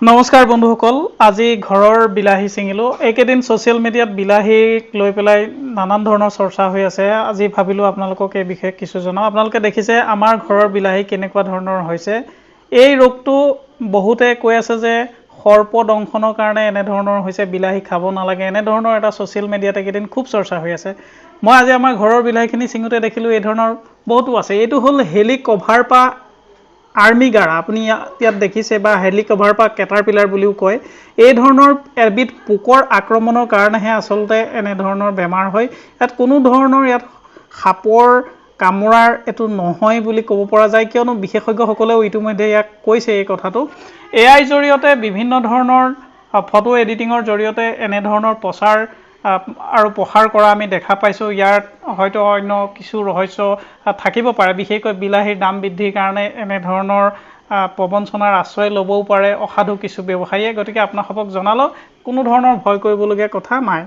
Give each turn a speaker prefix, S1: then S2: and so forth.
S1: নমস্কাৰ বন্ধুসকল আজি ঘৰৰ বিলাহী ছিঙিলোঁ। এইকেইদিন ছ'চিয়েল মিডিয়াত বিলাহীক লৈ পেলাই নানান ধৰণৰ চৰ্চা হৈ আছে। আজি ভাবিলোঁ আপোনালোকক এই বিষয়ে কিছু জনাওঁ। আপোনালোকে দেখিছে আমাৰ ঘৰৰ বিলাহী কেনেকুৱা ধৰণৰ হৈছে। এই ৰোগটো বহুতে কৈ আছে যে সৰ্প দংশনৰ কাৰণে এনেধৰণৰ হৈছে বিলাহী খাব নালাগে এনেধৰণৰ এটা ছ'চিয়েল মিডিয়াত এইকেইদিন খুব চৰ্চা হৈ আছে। মই আজি আমাৰ ঘৰৰ বিলাহীখিনি ছিঙোতে দেখিলোঁ এই ধৰণৰ বহুতো আছে। এইটো হ'ল হেলি কভাৰ পা আৰ্মি গাৰা আপুনি ইয়াত দেখিছে বা হেলিকভাৰ বা কেটাৰপিলাৰ বুলিও কয় এই ধৰণৰ এবিধ পোকৰ আক্ৰমণৰ কাৰণেহে আচলতে এনেধৰণৰ বেমাৰ হয়। ইয়াত কোনো ধৰণৰ ইয়াত সাপৰ কামোৰাৰ এইটো নহয় বুলি ক'ব পৰা যায় কিয়নো বিশেষজ্ঞসকলেও ইতিমধ্যে ইয়াক কৈছে এই কথাটো। এ আইৰ জৰিয়তে বিভিন্ন ধৰণৰ ফটো এডিটিঙৰ জৰিয়তে এনেধৰণৰ প্ৰচাৰ আৰু প্ৰসাৰ কৰা আমি দেখা পাইছোঁ। ইয়াত হয়তো অন্য কিছু ৰহস্য থাকিব পাৰে। বিশেষকৈ বিলাহীৰ দাম বৃদ্ধিৰ কাৰণে এনেধৰণৰ প্ৰবঞ্চনাৰ আশ্ৰয় ল'বও পাৰে অসাধু কিছু ব্যৱসায়ীয়ে। গতিকে আপোনালোকক জনালোঁ কোনো ধৰণৰ ভয় কৰিবলগীয়া কথা নাই।